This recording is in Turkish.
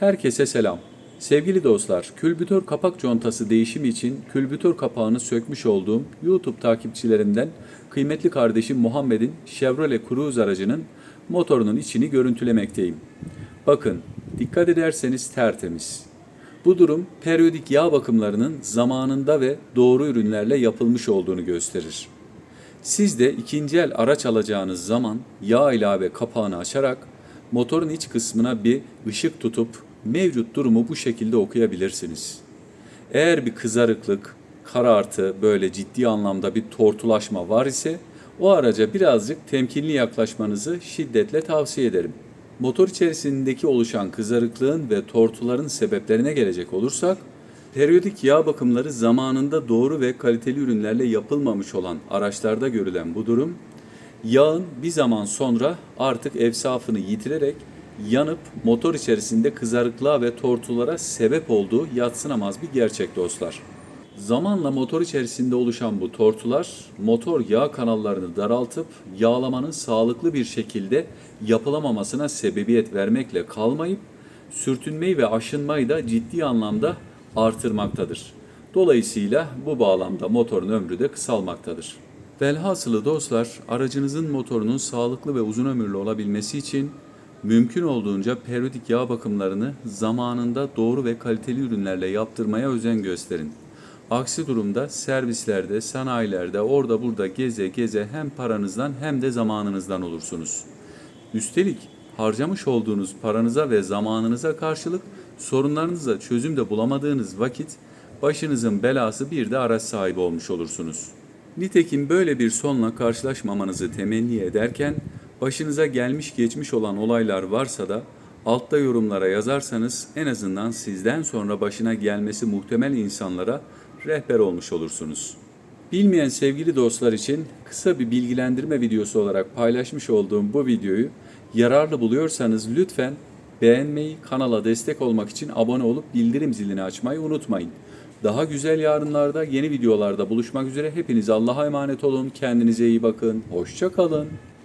Herkese selam. Sevgili dostlar, külbütör kapak contası değişimi için külbütör kapağını sökmüş olduğum YouTube takipçilerimden kıymetli kardeşim Muhammed'in Chevrolet Cruze aracının motorunun içini görüntülemekteyim. Bakın, dikkat ederseniz tertemiz. Bu durum periyodik yağ bakımlarının zamanında ve doğru ürünlerle yapılmış olduğunu gösterir. Siz de ikinci el araç alacağınız zaman yağ ilave kapağını açarak motorun iç kısmına bir ışık tutup mevcut durumu bu şekilde okuyabilirsiniz. Eğer bir kızarıklık, karartı, böyle ciddi anlamda bir tortulaşma var ise o araca birazcık temkinli yaklaşmanızı şiddetle tavsiye ederim. Motor içerisindeki oluşan kızarıklığın ve tortuların sebeplerine gelecek olursak, periyodik yağ bakımları zamanında doğru ve kaliteli ürünlerle yapılmamış olan araçlarda görülen bu durum, yağın bir zaman sonra artık evsafını yitirerek yanıp motor içerisinde kızarıklığa ve tortulara sebep olduğu yatsınamaz bir gerçek dostlar. Zamanla motor içerisinde oluşan bu tortular motor yağ kanallarını daraltıp yağlamanın sağlıklı bir şekilde yapılamamasına sebebiyet vermekle kalmayıp sürtünmeyi ve aşınmayı da ciddi anlamda artırmaktadır. Dolayısıyla bu bağlamda motorun ömrü de kısalmaktadır. Velhasılı dostlar, aracınızın motorunun sağlıklı ve uzun ömürlü olabilmesi için mümkün olduğunca periyodik yağ bakımlarını zamanında doğru ve kaliteli ürünlerle yaptırmaya özen gösterin. Aksi durumda servislerde, sanayilerde, orada burada geze geze hem paranızdan hem de zamanınızdan olursunuz. Üstelik harcamış olduğunuz paranıza ve zamanınıza karşılık sorunlarınıza çözüm de bulamadığınız vakit başınızın belası bir de araç sahibi olmuş olursunuz. Nitekim böyle bir sonla karşılaşmamanızı temenni ederken başınıza gelmiş geçmiş olan olaylar varsa da altta yorumlara yazarsanız en azından sizden sonra başına gelmesi muhtemel insanlara rehber olmuş olursunuz. Bilmeyen sevgili dostlar için kısa bir bilgilendirme videosu olarak paylaşmış olduğum bu videoyu yararlı buluyorsanız lütfen beğenmeyi, kanala destek olmak için abone olup bildirim zilini açmayı unutmayın. Daha güzel yarınlarda yeni videolarda buluşmak üzere hepiniz Allah'a emanet olun. Kendinize iyi bakın. Hoşça kalın.